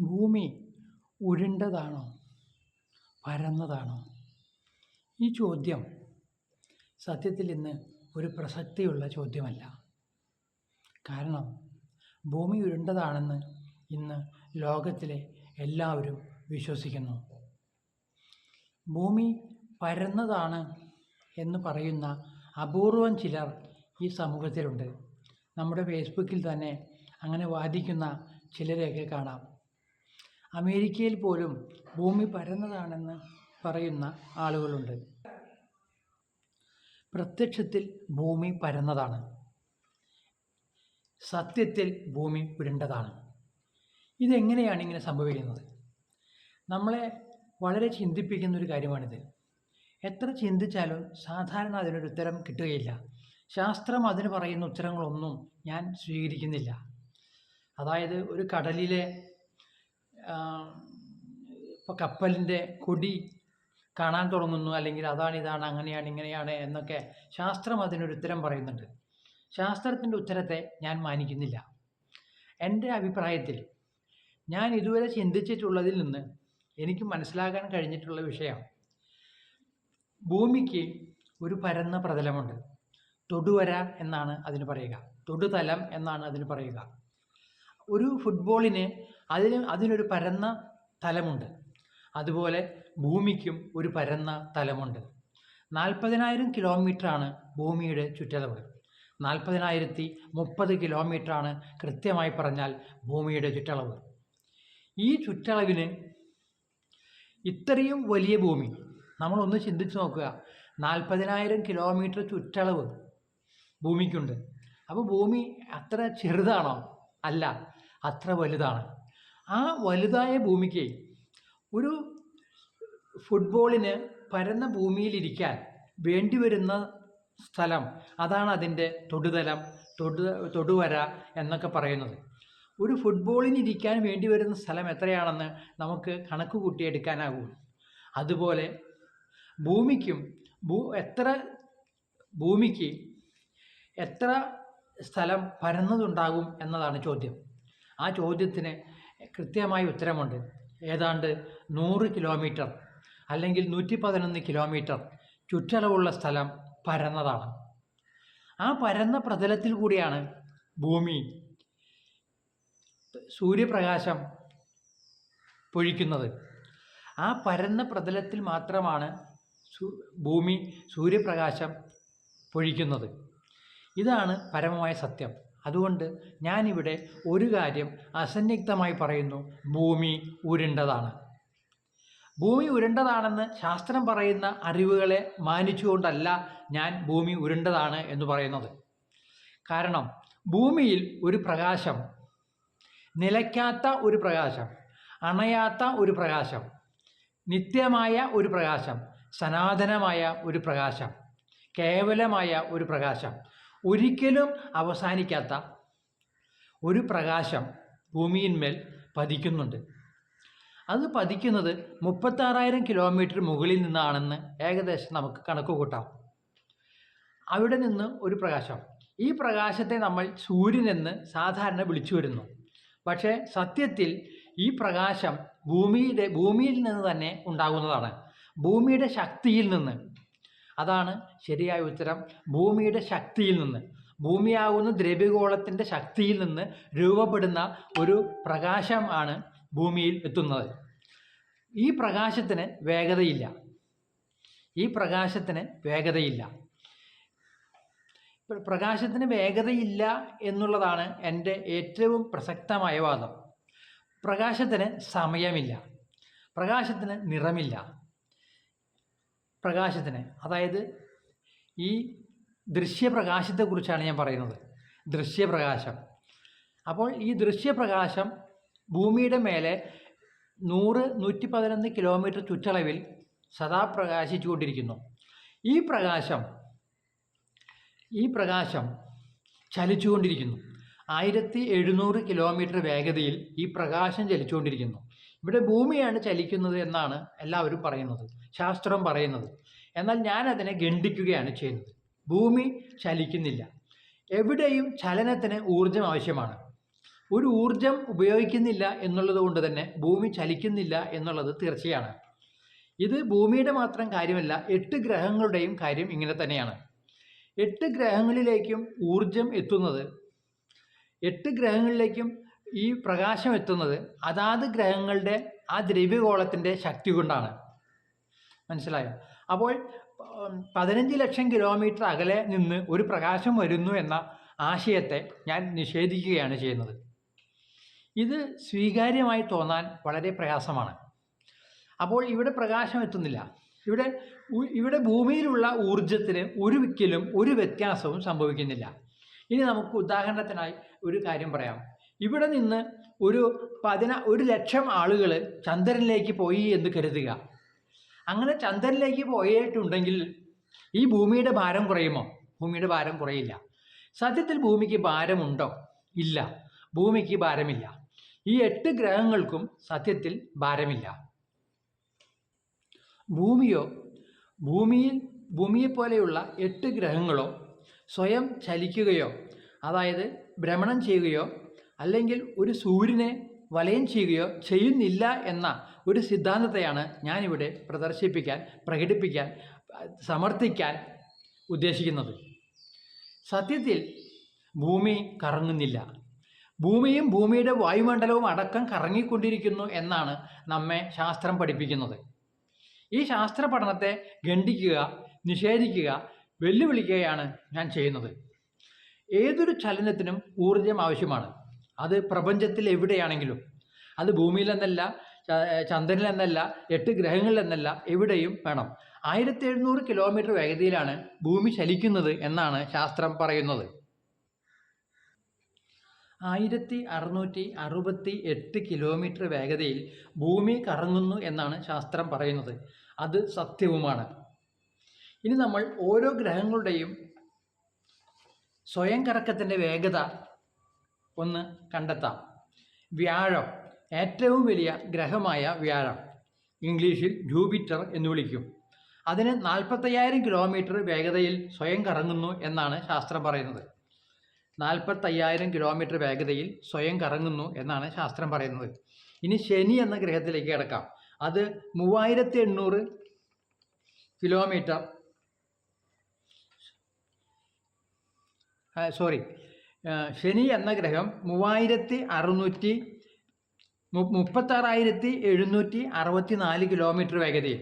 ഭൂമി ഉരുണ്ടതാണോ? പരന്നതാണോ? ഈ ചോദ്യം സത്യത്തിൽ ഇന്ന് ഒരു പ്രസക്തിയുള്ള ചോദ്യമല്ല. കാരണം ഭൂമി ഉരുണ്ടതാണെന്ന് ഇന്ന് ലോകത്തിലെ എല്ലാവരും വിശ്വസിക്കുന്നു. ഭൂമി പരന്നതാണ് എന്ന് പറയുന്ന അപൂർവം ചിലർ ഈ സമൂഹത്തിലുണ്ട്. നമ്മുടെ ഫേസ്ബുക്കിൽ തന്നെ അങ്ങനെ വാദിക്കുന്ന ചിലരെയൊക്കെ കാണാം. അമേരിക്കയിൽ പോലും ഭൂമി പരന്നതാണെന്ന് പറയുന്ന ആളുകളുണ്ട്. പ്രത്യക്ഷത്തിൽ ഭൂമി പരന്നതാണ്. സത്യത്തിൽ ഭൂമി ഉരുണ്ടതാണ് ഇതെങ്ങനെയാണ് ഇങ്ങനെ സംഭവിക്കുന്നത്? നമ്മളെ വളരെ ചിന്തിപ്പിക്കുന്ന ഒരു കാര്യമാണിത്. എത്ര ചിന്തിച്ചാലും സാധാരണ അതിനൊരു ഉത്തരം കിട്ടുകയില്ല. ശാസ്ത്രം അതിന് പറയുന്ന ഉത്തരങ്ങളൊന്നും ഞാൻ സ്വീകരിക്കുന്നില്ല. അതായത് ഒരു കടലിലെ ഇപ്പോൾ കപ്പലിന്റെ കൊടി കാണാൻ തുടങ്ങുന്നു അല്ലെങ്കിൽ അതാണ് ഇതാണ് അങ്ങനെയാണ് ഇങ്ങനെയാണ് എന്നൊക്കെ ശാസ്ത്രം അതിനൊരു ഉത്തരം പറയുന്നുണ്ട്. ശാസ്ത്രത്തിന്റെ ഉത്തരത്തെ ഞാൻ മാനിക്കുന്നില്ല. എന്റെ അഭിപ്രായത്തിൽ ഞാൻ ഇതുവരെ ചിന്തിച്ചിട്ടുള്ളതിൽ നിന്ന് എനിക്ക് മനസ്സിലാക്കാൻ കഴിഞ്ഞിട്ടുള്ള വിഷയം ഭൂമിക്ക് ഒരു പരന്ന പ്രതലമുണ്ട്. തൊടുവര എന്നാണ് അതിന് പറയുക. തൊടുതലം എന്നാണ് അതിന് പറയുക. ഒരു ഫുട്ബോളിന് അതിന് അതിനൊരു പരന്ന തലമുണ്ട്. അതുപോലെ ഭൂമിക്കും ഒരു പരന്ന തലമുണ്ട്. നാൽപ്പതിനായിരം കിലോമീറ്ററാണ് ഭൂമിയുടെ ചുറ്റളവ്. നാൽപ്പതിനായിരത്തി മുപ്പത് കിലോമീറ്ററാണ് കൃത്യമായി പറഞ്ഞാൽ ഭൂമിയുടെ ചുറ്റളവ്. ഈ ചുറ്റളവിന് ഇത്രയും വലിയ ഭൂമി നമ്മളൊന്ന് ചിന്തിച്ച് നോക്കുക. നാൽപ്പതിനായിരം കിലോമീറ്റർ ചുറ്റളവ് ഭൂമിക്കുണ്ട്. അപ്പോൾ ഭൂമി അത്ര ചെറുതാണോ? അല്ല. അത്ര വലുതാണ്. ആ വലുതായ ഭൂമിക്ക് ഒരു ഫുട്ബോളിന് പരന്ന ഭൂമിയിലിരിക്കാൻ വേണ്ടിവരുന്ന സ്ഥലം അതാണ് അതിന്റെ തൊടുതലം തൊടു തൊടുവര എന്നൊക്കെ പറയുന്നത്. ഒരു ഫുട്ബോളിന് ഇരിക്കാൻ വേണ്ടി വരുന്ന സ്ഥലം എത്രയാണെന്ന് നമുക്ക് കണക്ക് കൂട്ടിയെടുക്കാനാകും അതുപോലെ ഭൂമിക്കും ഭൂ എത്ര ഭൂമിക്ക് എത്ര സ്ഥലം പരന്നതുണ്ടാകും എന്നതാണ് ചോദ്യം. ആ ചോദ്യത്തിന് കൃത്യമായ ഉത്തരമുണ്ട്. ഏതാണ്ട് നൂറ് കിലോമീറ്റർ അല്ലെങ്കിൽ നൂറ്റി പതിനൊന്ന് കിലോമീറ്റർ ചുറ്റളവുള്ള സ്ഥലം പരന്നതാണ്. ആ പരന്ന പ്രതലത്തിൽ കൂടിയാണ് ഭൂമി. സൂര്യപ്രകാശം പൊഴിക്കുന്നത്. ആ പരന്ന പ്രതലത്തിൽ മാത്രമാണ് ഭൂമി സൂര്യപ്രകാശം പൊഴിക്കുന്നത്. ഇതാണ് പരമമായ സത്യം. അതുകൊണ്ട് ഞാനിവിടെ ഒരു കാര്യം അസന്നിഗ്ധമായി പറയുന്നു. ഭൂമി ഉരുണ്ടതാണ്. ഭൂമി ഉരുണ്ടതാണെന്ന് ശാസ്ത്രം പറയുന്ന അറിവുകളെ മാനിച്ചുകൊണ്ടല്ല ഞാൻ ഭൂമി ഉരുണ്ടതാണ് എന്ന് പറയുന്നത്. കാരണം ഭൂമിയിൽ ഒരു പ്രകാശം നിലയ്ക്കാത്ത ഒരു പ്രകാശം അണയാത്ത ഒരു പ്രകാശം നിത്യമായ ഒരു പ്രകാശം സനാതനമായ ഒരു പ്രകാശം കേവലമായ ഒരു പ്രകാശം ഒരിക്കലും അവസാനിക്കാത്ത ഒരു പ്രകാശം ഭൂമിയിന്മേൽ പതിക്കുന്നുണ്ട്. അത് പതിക്കുന്നത് മുപ്പത്താറായിരം കിലോമീറ്റർ മുകളിൽ നിന്നാണെന്ന് ഏകദേശം നമുക്ക് കണക്ക് കൂട്ടാം. അവിടെ നിന്ന് ഒരു പ്രകാശം. ഈ പ്രകാശത്തെ നമ്മൾ സൂര്യനെന്ന് സാധാരണ വിളിച്ചു വരുന്നു. പക്ഷേ സത്യത്തിൽ ഈ പ്രകാശം ഭൂമിയുടെ ഭൂമിയിൽ നിന്ന് തന്നെ ഉണ്ടാകുന്നതാണ്. ഭൂമിയുടെ ശക്തിയിൽ നിന്ന്. അതാണ് ശരിയായ ഉത്തരം. ഭൂമിയുടെ ശക്തിയിൽ നിന്ന് ഭൂമിയാകുന്ന ദ്രവ്യഗോളത്തിന്റെ ശക്തിയിൽ നിന്ന് രൂപപ്പെടുന്ന ഒരു പ്രകാശം ആണ് ഭൂമിയിൽ എത്തുന്നത്. ഈ പ്രകാശത്തിന് വേഗതയില്ല. ഈ പ്രകാശത്തിന് വേഗതയില്ല. പ്രകാശത്തിന് വേഗതയില്ല എന്നുള്ളതാണ് എന്റെ ഏറ്റവും പ്രസക്തമായ വാദം. പ്രകാശത്തിന് സമയമില്ല. പ്രകാശത്തിന് നിറമില്ല. പ്രകാശത്തിന്. അതായത് ഈ ദൃശ്യപ്രകാശത്തെക്കുറിച്ചാണ് ഞാൻ പറയുന്നത്. ദൃശ്യപ്രകാശം. അപ്പോൾ ഈ ദൃശ്യപ്രകാശം ഭൂമിയുടെ മേലെ നൂറ് നൂറ്റി പതിനൊന്ന് കിലോമീറ്റർ ചുറ്റളവിൽ സദാ പ്രകാശിച്ചുകൊണ്ടിരിക്കുന്നു. ഈ പ്രകാശം ഈ പ്രകാശം ചലിച്ചുകൊണ്ടിരിക്കുന്നു. ആയിരത്തി എഴുന്നൂറ് കിലോമീറ്റർ വേഗതയിൽ ഈ പ്രകാശം ചലിച്ചുകൊണ്ടിരിക്കുന്നു. ഇവിടെ ഭൂമിയാണ് ചലിക്കുന്നത് എന്നാണ് എല്ലാവരും പറയുന്നത്. ശാസ്ത്രം പറയുന്നത്. എന്നാൽ ഞാൻ അതിനെ ഖണ്ഡിക്കുകയാണ് ചെയ്യുന്നത്. ഭൂമി ചലിക്കുന്നില്ല. എവിടെയും ചലനത്തിന് ഊർജം ആവശ്യമാണ്. ഒരു ഊർജം ഉപയോഗിക്കുന്നില്ല എന്നുള്ളത് കൊണ്ട് തന്നെ ഭൂമി ചലിക്കുന്നില്ല എന്നുള്ളത് തീർച്ചയാണ്. ഇത് ഭൂമിയുടെ മാത്രം കാര്യമല്ല എട്ട് ഗ്രഹങ്ങളുടെയും കാര്യം ഇങ്ങനെ തന്നെയാണ്. എട്ട് ഗ്രഹങ്ങളിലേക്കും ഊർജം എത്തുന്നത് എട്ട് ഗ്രഹങ്ങളിലേക്കും ഈ പ്രകാശം എത്തുന്നത് അതാത് ഗ്രഹങ്ങളുടെ ആ ദ്രവ്യഗോളത്തിന്റെ ശക്തി കൊണ്ടാണ്. മനസ്സിലായോ? അപ്പോൾ പതിനഞ്ച് ലക്ഷം കിലോമീറ്റർ അകലെ നിന്ന് ഒരു പ്രകാശം വരുന്നു എന്ന ആശയത്തെ ഞാൻ നിഷേധിക്കുകയാണ് ചെയ്യുന്നത്. ഇത് സ്വീകാര്യമായി തോന്നാൻ വളരെ പ്രയാസമാണ്. അപ്പോൾ ഇവിടെ പ്രകാശം എത്തുന്നില്ല. ഇവിടെ ഇവിടെ ഭൂമിയിലുള്ള ഊർജത്തിന് ഒരു വിക്കലും ഒരു വ്യത്യാസവും സംഭവിക്കുന്നില്ല. ഇനി നമുക്ക് ഉദാഹരണത്തിനായി ഒരു കാര്യം പറയാം. ഇവിടെ നിന്ന് ഒരു പതിന ഒരു ലക്ഷം ആളുകൾ ചന്ദ്രനിലേക്ക് പോയി എന്ന് കരുതുക. അങ്ങനെ ചന്ദ്രനിലേക്ക് പോയിട്ടുണ്ടെങ്കിൽ ഈ ഭൂമിയുടെ ഭാരം കുറയുമോ? ഭൂമിയുടെ ഭാരം കുറയില്ല. സത്യത്തിൽ ഭൂമിക്ക് ഭാരമുണ്ടോ? ഇല്ല. ഭൂമിക്ക് ഭാരമില്ല. ഈ എട്ട് ഗ്രഹങ്ങൾക്കും സത്യത്തിൽ ഭാരമില്ല. ഭൂമിയോ? ഭൂമിയിൽ ഭൂമിയെ പോലെയുള്ള എട്ട് ഗ്രഹങ്ങളോ സ്വയം ചലിക്കുകയോ അതായത് ഭ്രമണം ചെയ്യുകയോ അല്ലെങ്കിൽ ഒരു സൂര്യനെ വലയം ചെയ്യുകയോ ചെയ്യുന്നില്ല എന്ന ഒരു സിദ്ധാന്തത്തെയാണ് ഞാനിവിടെ പ്രദർശിപ്പിക്കാൻ പ്രകടിപ്പിക്കാൻ സമർത്ഥിക്കാൻ ഉദ്ദേശിക്കുന്നത്. സത്യത്തിൽ ഭൂമി കറങ്ങുന്നില്ല. ഭൂമിയും ഭൂമിയുടെ വായുമണ്ഡലവും അടക്കം കറങ്ങിക്കൊണ്ടിരിക്കുന്നു എന്നാണ് നമ്മെ ശാസ്ത്രം പഠിപ്പിക്കുന്നത്. ഈ ശാസ്ത്ര പഠനത്തെ ഖണ്ഡിക്കുക നിഷേധിക്കുക വെല്ലുവിളിക്കുകയാണ് ഞാൻ ചെയ്യുന്നത്. ഏതൊരു ചലനത്തിനും ഊർജം ആവശ്യമാണ്. അത് പ്രപഞ്ചത്തിൽ എവിടെയാണെങ്കിലും. അത് ഭൂമിയിലെന്നല്ല ചന്ദ്രനിലെന്നല്ല എട്ട് ഗ്രഹങ്ങളിലെന്നല്ല എവിടെയും വേണം. ആയിരത്തി എഴുന്നൂറ് കിലോമീറ്റർ വേഗതയിലാണ് ഭൂമി ചലിക്കുന്നത് എന്നാണ് ശാസ്ത്രം പറയുന്നത്. ആയിരത്തി അറുന്നൂറ്റി അറുപത്തി എട്ട് കിലോമീറ്റർ വേഗതയിൽ ഭൂമി കറങ്ങുന്നു എന്നാണ് ശാസ്ത്രം പറയുന്നത്. അത് സത്യവുമാണ്. ഇനി നമ്മൾ ഓരോ ഗ്രഹങ്ങളുടെയും സ്വയം കറക്കത്തിന്റെ വേഗത ഒന്ന് കണ്ടെത്താം. വ്യാഴം ഏറ്റവും വലിയ ഗ്രഹമായ വ്യാഴം. ഇംഗ്ലീഷിൽ ജൂപിറ്റർ എന്ന് വിളിക്കും. അതിന് നാൽപ്പത്തയ്യായിരം കിലോമീറ്റർ വേഗതയിൽ സ്വയം കറങ്ങുന്നു എന്നാണ് ശാസ്ത്രം പറയുന്നത്. നാൽപ്പത്തയ്യായിരം കിലോമീറ്റർ വേഗതയിൽ സ്വയം കറങ്ങുന്നു എന്നാണ് ശാസ്ത്രം പറയുന്നത്. ഇനി ശനി എന്ന ഗ്രഹത്തിലേക്ക് കിടക്കാം. അത് മൂവായിരത്തി എണ്ണൂറ് കിലോമീറ്റർ സോറി ശനി എന്ന ഗ്രഹം മൂവായിരത്തി അറുന്നൂറ്റി മുപ്പത്താറായിരത്തി എഴുന്നൂറ്റി അറുപത്തി നാല് കിലോമീറ്റർ വേഗതയിൽ.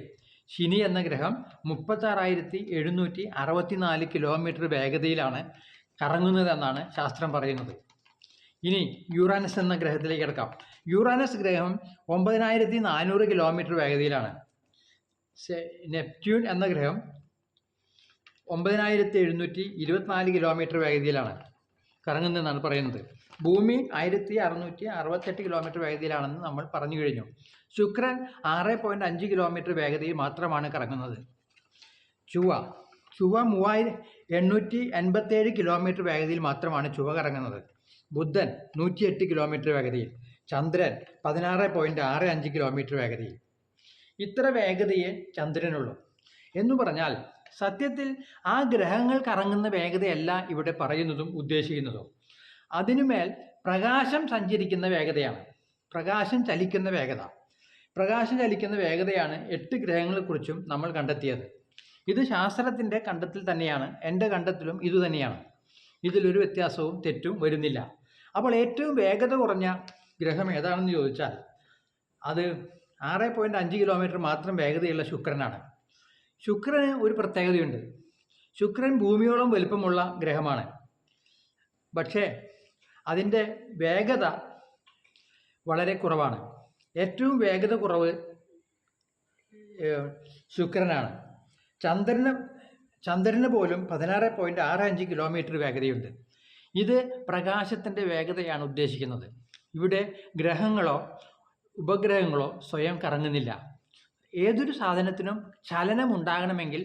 ശനി എന്ന ഗ്രഹം മുപ്പത്താറായിരത്തി എഴുന്നൂറ്റി അറുപത്തി നാല് കിലോമീറ്റർ വേഗതയിലാണ് കറങ്ങുന്നതെന്നാണ് ശാസ്ത്രം പറയുന്നത്. ഇനി യുറാനസ് എന്ന ഗ്രഹത്തിലേക്ക് കിടക്കാം. യുറാനസ് ഗ്രഹം ഒമ്പതിനായിരത്തി നാനൂറ് കിലോമീറ്റർ വേഗതയിലാണ്. നെപ്റ്റ്യൂൺ എന്ന ഗ്രഹം ഒമ്പതിനായിരത്തി എഴുന്നൂറ്റി ഇരുപത്തിനാല് കിലോമീറ്റർ വേഗതയിലാണ്. കറങ്ങുന്നതെന്നാണ് പറയുന്നത്. ഭൂമി ആയിരത്തി അറുന്നൂറ്റി അറുപത്തെട്ട് കിലോമീറ്റർ വേഗതയിലാണെന്ന് നമ്മൾ പറഞ്ഞു കഴിഞ്ഞു. ശുക്രൻ ആറ് പോയിന്റ് അഞ്ച് കിലോമീറ്റർ വേഗതയിൽ മാത്രമാണ് കറങ്ങുന്നത്. ചുവ ചുവ മൂവായിരം എണ്ണൂറ്റി എൺപത്തേഴ് കിലോമീറ്റർ വേഗതയിൽ മാത്രമാണ് ചുവ കറങ്ങുന്നത്. ബുധൻ നൂറ്റിയെട്ട് കിലോമീറ്റർ വേഗതയിൽ. ചന്ദ്രൻ പതിനാറ് പോയിന്റ് ആറ് അഞ്ച് കിലോമീറ്റർ വേഗതയിൽ. ഇത്ര വേഗതയെ ചന്ദ്രനുള്ളൂ. എന്ന് പറഞ്ഞാൽ സത്യത്തിൽ ആ ഗ്രഹങ്ങൾ കറങ്ങുന്ന വേഗതയല്ല ഇവിടെ പറയുന്നതും ഉദ്ദേശിക്കുന്നതും. അതിനുമേൽ പ്രകാശം സഞ്ചരിക്കുന്ന വേഗതയാണ്. പ്രകാശം ചലിക്കുന്ന വേഗത. പ്രകാശം ചലിക്കുന്ന വേഗതയാണ് എട്ട് ഗ്രഹങ്ങളെക്കുറിച്ചും നമ്മൾ കണ്ടെത്തിയത്. ഇത് ശാസ്ത്രത്തിന്റെ കണ്ടെത്തൽ തന്നെയാണ്. എന്റെ കണ്ടെത്തലും ഇതുതന്നെയാണ് ഇതിലൊരു വ്യത്യാസവും തെറ്റും വരുന്നില്ല. അപ്പോൾ ഏറ്റവും വേഗത കുറഞ്ഞ ഗ്രഹം ഏതാണെന്ന് ചോദിച്ചാൽ അത് ആറ് പോയിന്റ് അഞ്ച് കിലോമീറ്റർ മാത്രം വേഗതയുള്ള ശുക്രനാണ്. ശുക്രന് ഒരു പ്രത്യേകതയുണ്ട്. ശുക്രൻ ഭൂമിയോളം വലുപ്പമുള്ള ഗ്രഹമാണ്. പക്ഷേ അതിന്റെ വേഗത വളരെ കുറവാണ്. ഏറ്റവും വേഗത കുറവ് ശുക്രനാണ്. ചന്ദ്രന് ചന്ദ്രന് പോലും പതിനാറ് പോയിന്റ് ആറ് അഞ്ച് കിലോമീറ്റർ വേഗതയുണ്ട്. ഇത് പ്രകാശത്തിന്റെ വേഗതയാണ് ഉദ്ദേശിക്കുന്നത്. ഇവിടെ ഗ്രഹങ്ങളോ ഉപഗ്രഹങ്ങളോ സ്വയം കറങ്ങുന്നില്ല. ഏതൊരു സാധനത്തിനും ചലനം ഉണ്ടാകണമെങ്കിൽ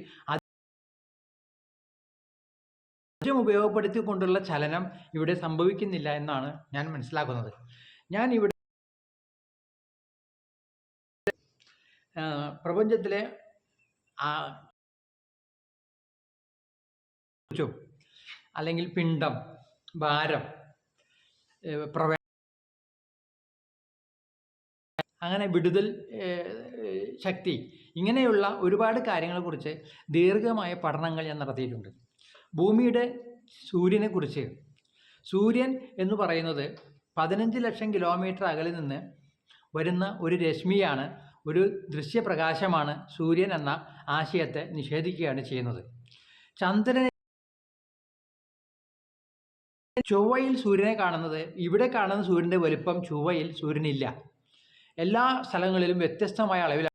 ഊർജം ഉപയോഗപ്പെടുത്തിക്കൊണ്ടുള്ള ചലനം ഇവിടെ സംഭവിക്കുന്നില്ല എന്നാണ് ഞാൻ മനസ്സിലാക്കുന്നത്. ഞാൻ ഇവിടെ പ്രപഞ്ചത്തിലെ അല്ലെങ്കിൽ പിണ്ഡം ഭാരം പ്രവേ അങ്ങനെ വിടുതൽ ശക്തി. ഇങ്ങനെയുള്ള ഒരുപാട് കാര്യങ്ങളെക്കുറിച്ച് ദീർഘമായ പഠനങ്ങൾ ഞാൻ നടത്തിയിട്ടുണ്ട്. ഭൂമിയുടെ സൂര്യനെക്കുറിച്ച്. സൂര്യൻ എന്ന് പറയുന്നത് പതിനഞ്ച് ലക്ഷം കിലോമീറ്റർ അകലിൽ നിന്ന് വരുന്ന ഒരു രശ്മിയാണ്. ഒരു ദൃശ്യപ്രകാശമാണ് സൂര്യൻ എന്ന ആശയത്തെ നിഷേധിക്കുകയാണ് ചെയ്യുന്നത്. ചന്ദ്രനെ ചൊവ്വയിൽ സൂര്യനെ കാണുന്നത്. ഇവിടെ കാണുന്ന സൂര്യന്റെ വലിപ്പം ചൊവ്വയിൽ സൂര്യനില്ല. എല്ലാ സ്ഥലങ്ങളിലും വ്യത്യസ്തമായ അളവിൽ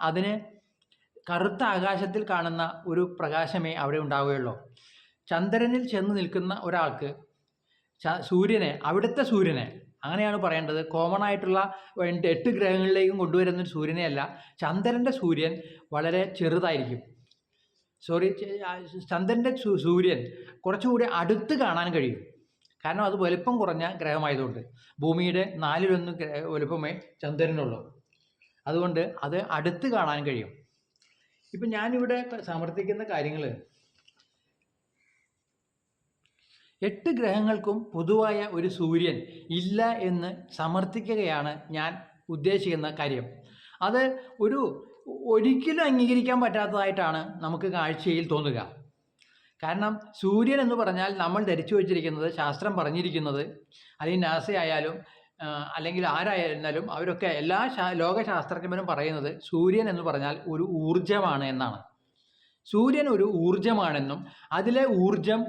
അതിന് കറുത്ത ആകാശത്തിൽ കാണുന്ന ഒരു പ്രകാശമേ അവിടെ ഉണ്ടാവുകയുള്ളൂ. ചന്ദ്രനിൽ ചെന്ന് നിൽക്കുന്ന ഒരാൾക്ക് സൂര്യനെ അവിടുത്തെ സൂര്യനെ അങ്ങനെയാണ് പറയേണ്ടത്. കോമൺ ആയിട്ടുള്ള എട്ട് ഗ്രഹങ്ങളിലേക്കും കൊണ്ടുവരുന്ന ഒരു സൂര്യനെയല്ല. ചന്ദ്രന്റെ സൂര്യൻ വളരെ ചെറുതായിരിക്കും. സോറി ചന്ദ്രന്റെ സൂര്യൻ കുറച്ചുകൂടി അടുത്ത് കാണാൻ കഴിയും. കാരണം അത് വലുപ്പം കുറഞ്ഞ ഗ്രഹമായതുകൊണ്ട്. ഭൂമിയുടെ നാലിലൊന്ന് വലുപ്പമേ ചന്ദ്രനുള്ളൂ അതുകൊണ്ട് അത് അടുത്ത് കാണാൻ കഴിയും. ഇപ്പം ഞാനിവിടെ സമർത്ഥിക്കുന്ന കാര്യങ്ങൾ എട്ട് ഗ്രഹങ്ങൾക്കും പൊതുവായ ഒരു സൂര്യൻ ഇല്ല എന്ന് സമർത്ഥിക്കുകയാണ് ഞാൻ ഉദ്ദേശിക്കുന്ന കാര്യം. അത് ഒരു ഒരിക്കലും അംഗീകരിക്കാൻ പറ്റാത്തതായിട്ടാണ് നമുക്ക് കാഴ്ചയിൽ തോന്നുക. കാരണം സൂര്യൻ എന്ന് പറഞ്ഞാൽ നമ്മൾ ധരിച്ചു വച്ചിരിക്കുന്നത് ശാസ്ത്രം പറഞ്ഞിരിക്കുന്നത് അല്ലെങ്കിൽ നാസ ആയാലും അല്ലെങ്കിൽ ആരായിരുന്നാലും അവരൊക്കെ എല്ലാ ലോകശാസ്ത്രജ്ഞരും പറയുന്നത് സൂര്യൻ എന്ന് പറഞ്ഞാൽ ഒരു ഊർജമാണ് എന്നാണ്. സൂര്യൻ ഒരു ഊർജമാണെന്നും അതിലെ ഊർജം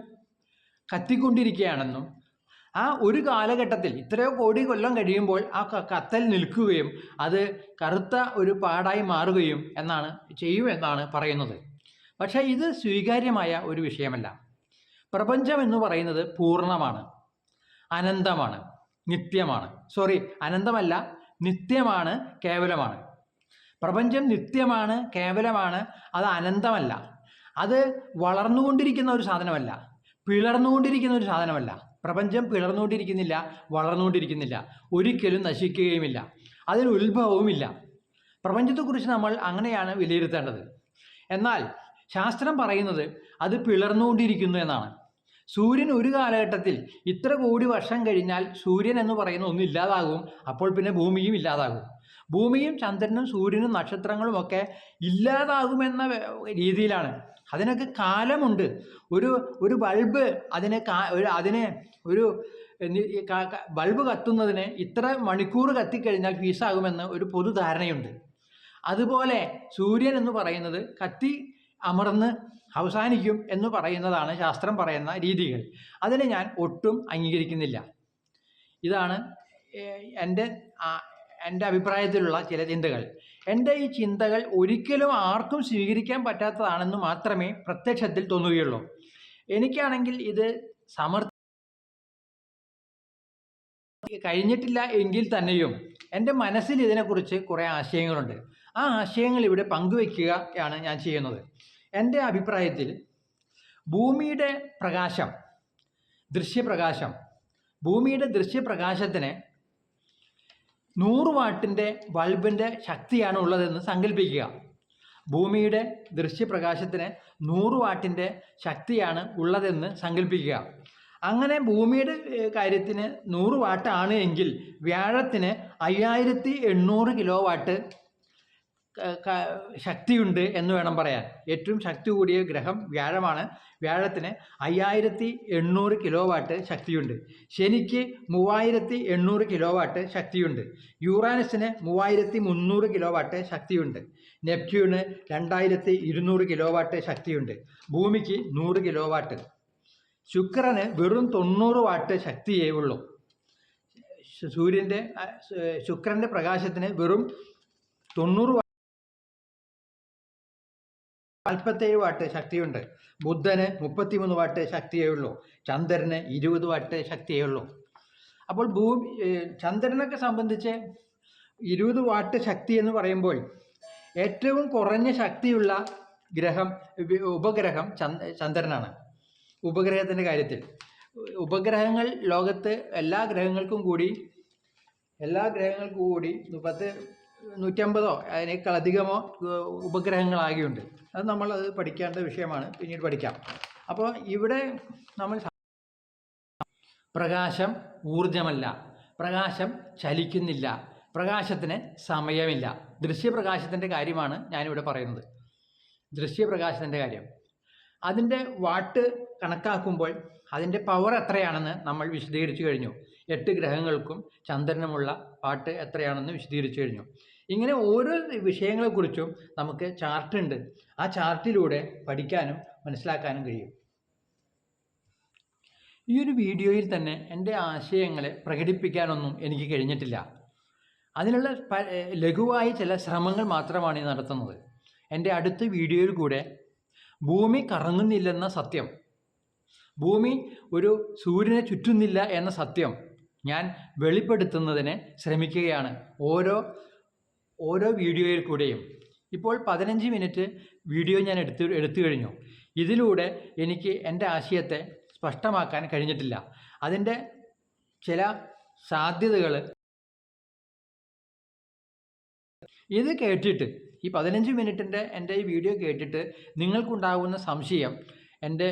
കത്തിക്കൊണ്ടിരിക്കുകയാണെന്നും ആ ഒരു കാലഘട്ടത്തിൽ ഇത്രയോ കോടി കൊല്ലം കഴിയുമ്പോൾ ആ കത്തൽ നിൽക്കുകയും അത് കറുത്ത ഒരു പാടായി മാറുകയും എന്നാണ് ചെയ്യുമെന്നാണ് പറയുന്നത്. പക്ഷേ ഇത് സ്വീകാര്യമായ ഒരു വിഷയമല്ല. പ്രപഞ്ചം എന്ന് പറയുന്നത് പൂർണമാണ് അനന്തമാണ് നിത്യമാണ്. സോറി അനന്തമല്ല നിത്യമാണ് കേവലമാണ്. പ്രപഞ്ചം നിത്യമാണ് കേവലമാണ് അത് അനന്തമല്ല. അത് വളർന്നുകൊണ്ടിരിക്കുന്ന ഒരു സാധനമല്ല പിളർന്നുകൊണ്ടിരിക്കുന്ന ഒരു സാധനമല്ല. പ്രപഞ്ചം പിളർന്നുകൊണ്ടിരിക്കുന്നില്ല വളർന്നുകൊണ്ടിരിക്കുന്നില്ല. ഒരിക്കലും നശിക്കുകയുമില്ല അതിന് ഉത്ഭവവുമില്ല. പ്രപഞ്ചത്തെക്കുറിച്ച് നമ്മൾ അങ്ങനെയാണ് വിലയിരുത്തേണ്ടത്. എന്നാൽ ശാസ്ത്രം പറയുന്നത് അത് പിളർന്നുകൊണ്ടിരിക്കുന്നു എന്നാണ്. സൂര്യൻ ഒരു കാലഘട്ടത്തിൽ ഇത്ര കോടി വർഷം കഴിഞ്ഞാൽ സൂര്യൻ എന്ന് പറയുന്ന ഒന്നും ഇല്ലാതാകും അപ്പോൾ പിന്നെ ഭൂമിയും ഇല്ലാതാകും. ഭൂമിയും ചന്ദ്രനും സൂര്യനും നക്ഷത്രങ്ങളും ഒക്കെ ഇല്ലാതാകുമെന്ന രീതിയിലാണ്. അതിനൊക്കെ കാലമുണ്ട്. ഒരു ഒരു ബൾബ് അതിനെ കാ ഒരു അതിനെ ഒരു ബൾബ് കത്തുന്നതിന് ഇത്ര മണിക്കൂർ കത്തിക്കഴിഞ്ഞാൽ ഫീസാകുമെന്ന് ഒരു പൊതുധാരണയുണ്ട്. അതുപോലെ സൂര്യൻ എന്ന് പറയുന്നത് കത്തി അമർന്ന് അവസാനിക്കും എന്ന് പറയുന്നതാണ് ശാസ്ത്രം പറയുന്ന രീതികൾ. അതിനെ ഞാൻ ഒട്ടും അംഗീകരിക്കുന്നില്ല. ഇതാണ് എന്റെ എന്റെ അഭിപ്രായത്തിലുള്ള ചില ചിന്തകൾ. എന്റെ ഈ ചിന്തകൾ ഒരിക്കലും ആർക്കും സ്വീകരിക്കാൻ പറ്റാത്തതാണെന്ന് മാത്രമേ പ്രത്യക്ഷത്തിൽ തോന്നുകയുള്ളൂ. എനിക്കാണെങ്കിൽ ഇത് സമർത്ഥ കഴിഞ്ഞിട്ടില്ല എങ്കിൽ തന്നെയും എന്റെ മനസ്സിൽ ഇതിനെക്കുറിച്ച് കുറേ ആശയങ്ങളുണ്ട്. ആ ആശയങ്ങൾ ഇവിടെ പങ്കുവയ്ക്കുകയാണ് ഞാൻ ചെയ്യുന്നത്. എന്റെ അഭിപ്രായത്തിൽ ഭൂമിയുടെ പ്രകാശം ദൃശ്യപ്രകാശം ഭൂമിയുടെ ദൃശ്യപ്രകാശത്തിന് നൂറ് വാട്ടിന്റെ ബൾബിന്റെ ശക്തിയാണ് ഉള്ളതെന്ന് സങ്കല്പിക്കുക ഭൂമിയുടെ ദൃശ്യപ്രകാശത്തിന് നൂറ് വാട്ടിന്റെ ശക്തിയാണ് ഉള്ളതെന്ന് സങ്കല്പിക്കുക അങ്ങനെ ഭൂമിയുടെ കാര്യത്തിന് നൂറ് വാട്ടാണ് എങ്കിൽ വ്യാഴത്തിന് അയ്യായിരത്തി എണ്ണൂറ് കിലോ വാട്ട് ശക്തിയുണ്ട് എന്ന് വേണം പറയാൻ. ഏറ്റവും ശക്തി കൂടിയ ഗ്രഹം വ്യാഴമാണ്. വ്യാഴത്തിന് അയ്യായിരത്തി എണ്ണൂറ് കിലോ വാട്ട് ശക്തിയുണ്ട്. ശനിക്ക് മൂവായിരത്തി എണ്ണൂറ് കിലോ വാട്ട് ശക്തിയുണ്ട്. യുറാനസിന് മൂവായിരത്തി മുന്നൂറ് കിലോ വാട്ട് ശക്തിയുണ്ട്. നെപ്റ്റ്യൂണ് രണ്ടായിരത്തി ഇരുന്നൂറ് കിലോ വാട്ട് ശക്തിയുണ്ട്. ഭൂമിക്ക് നൂറ് കിലോ വാട്ട് ശുക്രന് വെറും തൊണ്ണൂറ് വാട്ട് ശക്തിയേ ഉള്ളൂ. സൂര്യന്റെ ശുക്രന്റെ പ്രകാശത്തിന് വെറും തൊണ്ണൂറ് നാൽപ്പത്തേഴ് വാട്ട് ശക്തിയുണ്ട്. ബുദ്ധന് മുപ്പത്തിമൂന്ന് വാട്ട് ശക്തിയേ ഉള്ളൂ. ചന്ദ്രന് ഇരുപത് വാട്ട് ശക്തിയേ ഉള്ളൂ. അപ്പോൾ ഭൂമി ചന്ദ്രനൊക്കെ സംബന്ധിച്ച് ഇരുപത് വാട്ട് ശക്തി എന്ന് പറയുമ്പോൾ ഏറ്റവും കുറഞ്ഞ ശക്തിയുള്ള ഗ്രഹം ഉപഗ്രഹം ചന്ദ്രനാണ്. ഉപഗ്രഹത്തിന്റെ കാര്യത്തിൽ. ഉപഗ്രഹങ്ങൾ ലോകത്ത് എല്ലാ ഗ്രഹങ്ങൾക്കും കൂടി എല്ലാ ഗ്രഹങ്ങൾക്കും കൂടി പത്ത് നൂറ്റമ്പതോ അതിനേക്കാൾ അധികമോ ഉപഗ്രഹങ്ങളാകെയുണ്ട്. അത് നമ്മൾ അത് പഠിക്കേണ്ട വിഷയമാണ്. പിന്നീട് പഠിക്കാം. അപ്പോൾ ഇവിടെ നമ്മൾ പ്രകാശം ഊർജമല്ല പ്രകാശം ചലിക്കുന്നില്ല. പ്രകാശത്തിന് സമയമില്ല. ദൃശ്യപ്രകാശത്തിന്റെ കാര്യമാണ് ഞാനിവിടെ പറയുന്നത്. ദൃശ്യപ്രകാശത്തിന്റെ കാര്യം. അതിന്റെ വാട്ട് കണക്കാക്കുമ്പോൾ അതിന്റെ പവർ എത്രയാണെന്ന് നമ്മൾ വിശദീകരിച്ചു കഴിഞ്ഞു. എട്ട് ഗ്രഹങ്ങൾക്കും ചന്ദ്രനുമുള്ള വാട്ട് എത്രയാണെന്ന് വിശദീകരിച്ചു കഴിഞ്ഞു. ഇങ്ങനെ ഓരോ വിഷയങ്ങളെക്കുറിച്ചും നമുക്ക് ചാർട്ട് ഉണ്ട് ആ ചാർട്ടിലൂടെ പഠിക്കാനും മനസ്സിലാക്കാനും കഴിയും. ഈ ഒരു വീഡിയോയിൽ തന്നെ എന്റെ ആശയങ്ങളെ പ്രകടിപ്പിക്കാനൊന്നും എനിക്ക് കഴിഞ്ഞിട്ടില്ല. അതിനുള്ള ലഘുവായ ചില ശ്രമങ്ങൾ മാത്രമാണ് നടത്തുന്നത്. എന്റെ അടുത്ത വീഡിയോയിൽ കൂടെ ഭൂമി കറങ്ങുന്നില്ലെന്ന സത്യം ഭൂമി ഒരു സൂര്യനെ ചുറ്റുന്നില്ല എന്ന സത്യം ഞാൻ വെളിപ്പെടുത്തുന്നതിന് ശ്രമിക്കുകയാണ്. ഓരോ ഓരോ വീഡിയോയിൽ കൂടെയും. ഇപ്പോൾ പതിനഞ്ച് മിനിറ്റ് വീഡിയോ ഞാൻ എടുത്തു എടുത്തു കഴിഞ്ഞു. ഇതിലൂടെ എനിക്ക് എന്റെ ആശയത്തെ സ്പഷ്ടമാക്കാൻ കഴിഞ്ഞിട്ടില്ല. അതിന്റെ ചില സാധ്യതകൾ ഇത് കേട്ടിട്ട് ഈ പതിനഞ്ച് മിനിറ്റിന്റെ എന്റെ ഈ വീഡിയോ കേട്ടിട്ട് നിങ്ങൾക്കുണ്ടാകുന്ന സംശയം എന്റെ